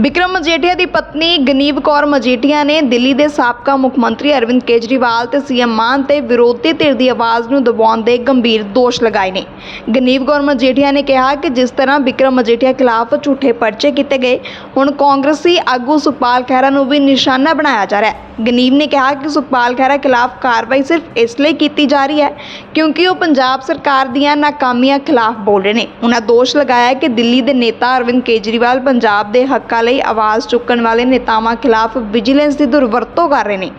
ਵਿਕਰਮ ਮਜੀਠੀਆ ਦੀ ਪਤਨੀ ਗਨੀਵ ਕੌਰ ਮਜੀਠੀਆ ਨੇ ਦਿੱਲੀ ਦੇ ਸਾਬਕਾ ਮੁੱਖ ਮੰਤਰੀ ਅਰਵਿੰਦ ਕੇਜਰੀਵਾਲ ਤੇ ਸੀਐਮ ਮਾਨ ਤੇ ਵਿਰੋਧੀ ਧਿਰ ਦੀ ਆਵਾਜ਼ ਨੂੰ ਦਬਾਉਣ ਦੇ ਗੰਭੀਰ ਦੋਸ਼ ਲਗਾਏ ਨੇ। ਗਨੀਵ ਕੌਰ ਮਜੀਠੀਆ ਨੇ ਕਿਹਾ ਕਿ ਜਿਸ ਤਰ੍ਹਾਂ ਵਿਕਰਮ ਮਜੀਠੀਆ ਖਿਲਾਫ ਝੂਠੇ ਪਰਚੇ ਕੀਤੇ ਗਏ, ਹੁਣ ਕਾਂਗਰਸੀ ਆਗੂ ਸੁਖਪਾਲ ਖਹਿਰਾ ਨੂੰ ਵੀ ਨਿਸ਼ਾਨਾ ਬਣਾਇਆ ਜਾ ਰਿਹਾ ਹੈ। ਗਨੀਵ ਨੇ ਕਿਹਾ ਕਿ ਸੁਖਪਾਲ ਖਹਿਰਾ ਖਿਲਾਫ ਕਾਰਵਾਈ ਸਿਰਫ ਇਸ ਲਈ ਕੀਤੀ ਜਾ ਰਹੀ ਹੈ ਕਿਉਂਕਿ ਉਹ ਪੰਜਾਬ ਸਰਕਾਰ ਦੀਆਂ ਨਾਕਾਮੀਆਂ ਖਿਲਾਫ ਬੋਲ ਰਹੇ ਨੇ। ਉਹਨਾਂ ਦੋਸ਼ ਲਗਾਇਆ ਕਿ ਦਿੱਲੀ ਦੇ ਨੇਤਾ ਅਰਵਿੰਦ ਕੇਜਰੀਵਾਲ ਪੰਜਾਬ ਦੇ ਹੱਕਾਂ ਲਈ ਆਵਾਜ਼ ਚੁੱਕਣ ਵਾਲੇ ਨੇਤਾਵਾਂ ਖਿਲਾਫ ਵਿਜੀਲੈਂਸ ਦੀ ਦੁਰਵਰਤੋਂ ਕਰ ਰਹੇ ਨੇ।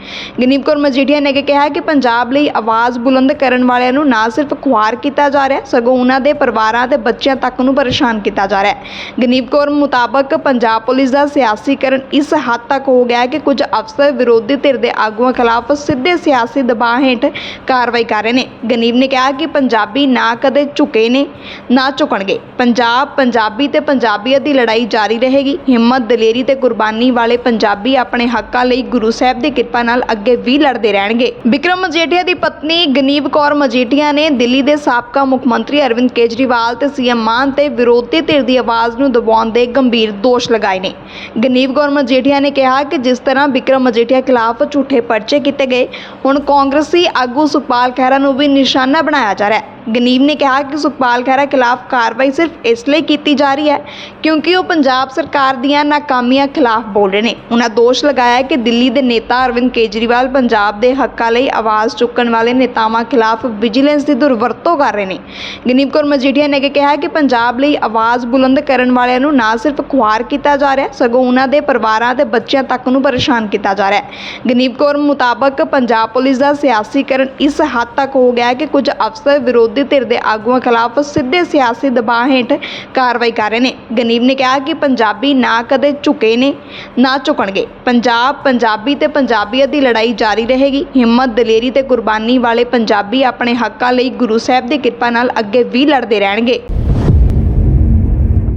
ਗਨੀਵ ਕੌਰ ਮਜੀਠੀਆ ਨੇ ਕਿਹਾ ਕਿ ਪੰਜਾਬ ਲਈ ਆਵਾਜ਼ ਬੁਲੰਦ ਕਰਨ ਵਾਲਿਆਂ ਨੂੰ ਨਾ ਸਿਰਫ ਖੁਆਰ ਕੀਤਾ ਜਾ ਰਿਹਾ, ਸਗੋਂ ਉਹਨਾਂ ਦੇ ਪਰਿਵਾਰਾਂ ਤੇ ਬੱਚਿਆਂ ਤੱਕ ਨੂੰ ਪਰੇਸ਼ਾਨ ਕੀਤਾ ਜਾ ਰਿਹਾ ਹੈ। ਗਨੀਵ ਕੌਰ ਮੁਤਾਬਕ ਪੰਜਾਬ ਪੁਲਿਸ ਦਾ ਸਿਆਸੀਕਰਨ ਇਸ ਹੱਦ ਤੱਕ ਹੋ ਗਿਆ ਹੈ ਕਿ ਕੁਝ ਅਫਸਰ ਵਿਰੋਧ ਧਿਰ ਦੇ ਆਗੂਆਂ ਖਿਲਾਫ ਸਿੱਧੇ ਸਿਆਸੀ ਦਬਾਅ ਹੇਠ ਕਾਰਵਾਈ ਕਰ ਰਹੇ ਨੇ। ਗਨੀਵ ਨੇ ਕਿਹਾ ਕਿ ਪੰਜਾਬੀ ਨਾ ਕਦੇ ਝੁਕੇ ਨੇ, ਨਾ ਝੁਕਣਗੇ। ਪੰਜਾਬ, ਪੰਜਾਬੀ ਤੇ ਪੰਜਾਬੀਅਤ ਦੀ ਲੜਾਈ ਜਾਰੀ ਰਹੇਗੀ। ਹਿੰਮਤ, ਦਲੇਰੀ ਤੇ ਕੁਰਬਾਨੀ ਵਾਲੇ ਪੰਜਾਬੀ ਆਪਣੇ ਹੱਕਾਂ ਲਈ ਗੁਰੂ ਸਾਹਿਬ ਦੀ ਕਿਰਪਾ ਨਾਲ ਅੱਗੇ ਵੀ ਲੜਦੇ ਰਹਿਣਗੇ। ਵਿਕਰਮ ਮਜੀਠੀਆ ਦੀ ਪਤਨੀ ਗਨੀਵ ਕੌਰ ਮਜੀਠੀਆ ਨੇ ਦਿੱਲੀ ਦੇ ਸਾਬਕਾ ਮੁੱਖ ਮੰਤਰੀ ਅਰਵਿੰਦ ਕੇਜਰੀਵਾਲ ਤੇ ਸੀਐਮ ਮਾਨ ਤੇ ਵਿਰੋਧੀ ਧਿਰ ਦੀ ਆਵਾਜ਼ ਨੂੰ ਦਬਾਉਣ ਦੇ ਗੰਭੀਰ ਦੋਸ਼ ਲਗਾਏ ਨੇ। ਗਨੀਵ ਕੌਰ ਮਜੀਠੀਆ ਨੇ ਕਿਹਾ ਕਿ ਜਿਸ ਤਰ੍ਹਾਂ ਵਿਕਰਮ ਮਜੀਠੀਆ ਖਿਲਾਫ ਝੂਠੇ ਪਰਚੇ ਕੀਤੇ ਗਏ। ਹੁਣ ਕਾਂਗਰਸੀ ਆਗੂ ਸੁਖਪਾਲ ਖਹਿਰਾ ਨੂੰ ਵੀ ਨਿਸ਼ਾਨਾ ਬਣਾਇਆ ਜਾ ਰਿਹਾ ਹੈ। ਗਨੀਵ ਨੇ ਕਿਹਾ ਕਿ ਸੁਖਪਾਲ ਖਹਿਰਾ ਖਿਲਾਫ ਕਾਰਵਾਈ ਸਿਰਫ ਇਸ ਲਈ ਕੀਤੀ ਜਾ ਰਹੀ ਹੈ ਕਿਉਂਕਿ ਉਹ ਪੰਜਾਬ ਸਰਕਾਰ ਦੀਆਂ ਨਾਕਾਮੀਆਂ ਖਿਲਾਫ ਬੋਲ ਰਹੇ ਨੇ। ਉਹਨਾਂ ਦੋਸ਼ ਲਗਾਇਆ ਕਿ ਦਿੱਲੀ ਦੇ ਨੇਤਾ ਅਰਵਿੰਦ ਕੇਜਰੀਵਾਲ ਪੰਜਾਬ ਦੇ ਹੱਕਾਂ ਲਈ ਆਵਾਜ਼ ਚੁੱਕਣ ਵਾਲੇ ਨੇਤਾਵਾਂ ਖਿਲਾਫ ਵਿਜੀਲੈਂਸ ਦੀ ਦੁਰਵਰਤੋਂ ਕਰ ਰਹੇ ਨੇ। ਗਨੀਵ ਕੌਰ ਮਜੀਠੀਆ ਨੇ ਕਿਹਾ ਕਿ ਪੰਜਾਬ ਲਈ ਆਵਾਜ਼ ਬੁਲੰਦ ਕਰਨ ਵਾਲਿਆਂ ਨੂੰ ਨਾ ਸਿਰਫ ਖੁਆਰ ਕੀਤਾ ਜਾ ਰਿਹਾ, ਸਗੋਂ ਉਹਨਾਂ ਦੇ ਪਰਿਵਾਰਾਂ ਤੇ ਬੱਚਿਆਂ ਤੱਕ ਨੂੰ ਪਰੇਸ਼ਾਨ ਕੀਤਾ ਜਾ ਰਿਹਾ ਹੈ। ਗਨੀਵ ਕੌਰ ਮੁਤਾਬਕ ਪੰਜਾਬ ਪੁਲਿਸ ਦਾ ਸਿਆਸੀਕਰਨ ਇਸ ਹੱਦ ਤੱਕ ਹੋ ਗਿਆ ਹੈ ਕਿ ਕੁਝ ਅਫਸਰ ਵਿਰੋਧੀ ਧਿਰ ਦੇ ਆਗੂਆਂ ਖਿਲਾਫ ਸਿੱਧੇ ਸਿਆਸੀ ਦਬਾਅ ਹੇਠ ਕਾਰਵਾਈ ਕਰ ਰਹੇ ਨੇ। ਗਨੀਵ ਨੇ ਕਿਹਾ ਕਿ ਪੰਜਾਬੀ ਨਾ ਕਦੇ ਝੁਕੇ ਨੇ, ਨਾ ਝੁਕਣਗੇ। ਪੰਜਾਬ, ਪੰਜਾਬੀ ਤੇ ਪੰਜਾਬੀਅਤ ਦੀ ਲੜਾਈ ਜਾਰੀ ਰਹੇਗੀ। ਹਿੰਮਤ, ਦਲੇਰੀ ਤੇ ਕੁਰਬਾਨੀ ਵਾਲੇ ਪੰਜਾਬੀ ਆਪਣੇ ਹੱਕਾਂ ਲਈ ਗੁਰੂ ਸਾਹਿਬ ਦੀ ਕਿਰਪਾ ਨਾਲ ਅੱਗੇ ਵੀ ਲੜਦੇ ਰਹਿਣਗੇ।